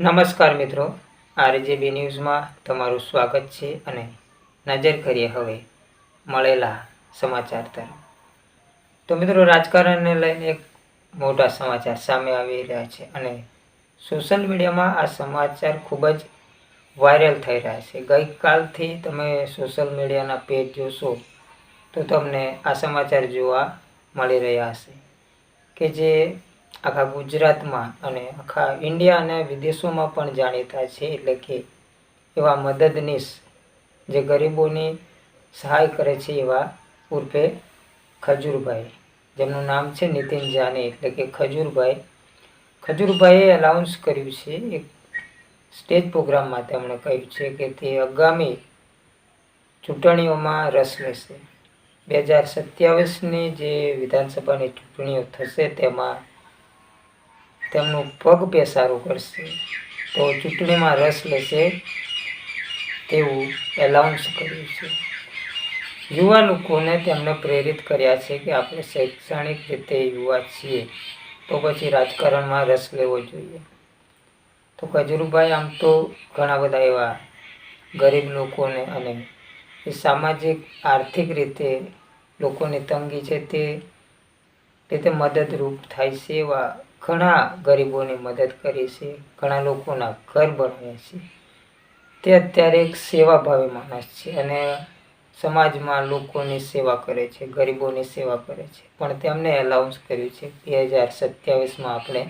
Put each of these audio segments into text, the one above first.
નમસ્કાર મિત્રો. આરજેબી ન્યૂઝમાં તમારું સ્વાગત છે અને નજર કરીએ હવે મળેલા સમાચાર તરફ. તો મિત્રો, રાજકારણને લઈને એક મોટા સમાચાર સામે આવી રહ્યા છે અને સોશિયલ મીડિયામાં આ સમાચાર ખૂબ જ વાયરલ થઈ રહ્યા છે. ગઈકાલથી તમે સોશિયલ મીડિયાના પેજ જોશો તો તમને આ સમાચાર જોવા મળી રહ્યા હશે કે જે આખા ગુજરાતમાં અને આખા ઇન્ડિયા અને વિદેશોમાં પણ જાણીતા છે. એટલે કે એવા મદદનીશ જે ગરીબોની સહાય કરે છે એવા ઉર્ફે ખજૂરભાઈ. જેમનું નામ છે નીતિન જાની. એટલે કે ખજૂરભાઈ. ખજૂરભાઈએ અલાઉન્સ કર્યું છે, એક સ્ટેજ પ્રોગ્રામમાં તેમણે કહ્યું છે કે તે આગામી ચૂંટણીઓમાં રસ લેશે. બે હજાર સત્યાવીસની જે વિધાનસભાની ચૂંટણીઓ થશે, તેમાં તેમનું પગ પેસારું કરશે તો ચૂંટણીમાં રસ લેશે તેવું એલાઉન્સ કર્યું છે. યુવા લોકોને તેમણે પ્રેરિત કર્યા છે કે આપણે શૈક્ષણિક રીતે યુવા છીએ. તો પછી રાજકારણમાં રસ લેવો જોઈએ. તો ખજૂરભાઈ, આમ તો ઘણા બધા એવા ગરીબ લોકોને અને એ સામાજિક, આર્થિક રીતે લોકોની તંગી છે તે રીતે મદદરૂપ થાય છે એવા ઘણા ગરીબોની મદદ કરી છે, ઘણા લોકોના ઘર બનાવ્યા છે. તે અત્યારે એક સેવાભાવી માણસ છે અને સમાજમાં લોકોની સેવા કરે છે, ગરીબોની સેવા કરે છે. પણ તેમને એલાઉન્સ કર્યું છે બે હજાર સત્યાવીસમાં આપણે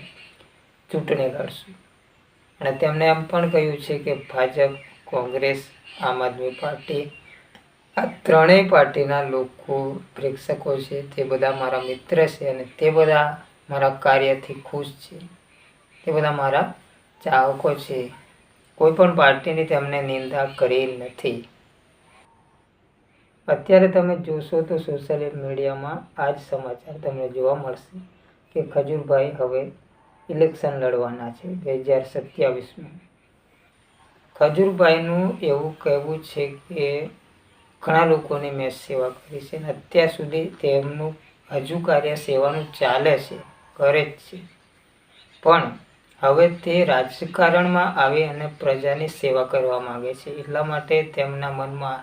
ચૂંટણી લડશું. અને તેમણે એમ પણ કહ્યું છે કે ભાજપ, કોંગ્રેસ, આમ આદમી પાર્ટી, આ ત્રણેય પાર્ટીના લોકો પ્રેક્ષકો છે, તે બધા મારા મિત્ર છે અને તે બધા મારા કાર્યથી ખુશ છે. તે બધા મારા ચાહકો છે. કોઈ પણ પાર્ટીની તેમને નિંદા કરી નથી. અત્યારે તમે જોશો તો સોશિયલ મીડિયામાં આ જ સમાચાર તમને જોવા મળશે કે ખજૂરભાઈ હવે ઇલેક્શન લડવાના છે બે હજાર સત્યાવીસમાં. ખજૂરભાઈનું એવું કહેવું છે કે ઘણા લોકોની મેં સેવા કરી છે અને અત્યાર સુધી તેમનું હજુ કાર્ય સેવાનું ચાલે છે. કરે જ છે. પણ હવે તે રાજકારણમાં આવી અને પ્રજાની સેવા કરવા માગે છે. એટલા માટે તેમના મનમાં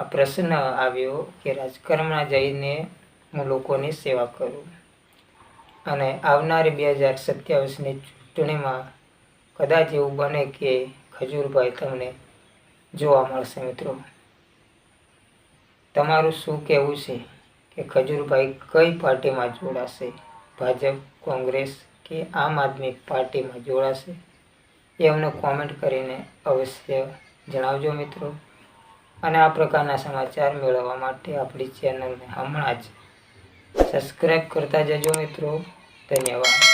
આ પ્રશ્ન આવ્યો કે રાજકારણમાં જઈને હું લોકોની સેવા કરું. અને આવનારી બે હજાર સત્યાવીસની ચૂંટણીમાં કદાચ એવું બને કે ખજૂરભાઈ તમને જોવા મળશે મિત્રો. તમારું શું કહેવું છે કે ખજૂરભાઈ કઈ પાર્ટીમાં જોડાશે? ભાજપ, કોંગ્રેસ કે આમ આદમી પાર્ટીમાં જોડાશે? એ અમને કોમેન્ટ કરીને અવશ્ય જણાવજો મિત્રો. અને આ પ્રકારના સમાચાર મેળવવા માટે આપણી ચેનલને હમણાં જ સબસ્ક્રાઈબ કરતા જજો મિત્રો. ધન્યવાદ.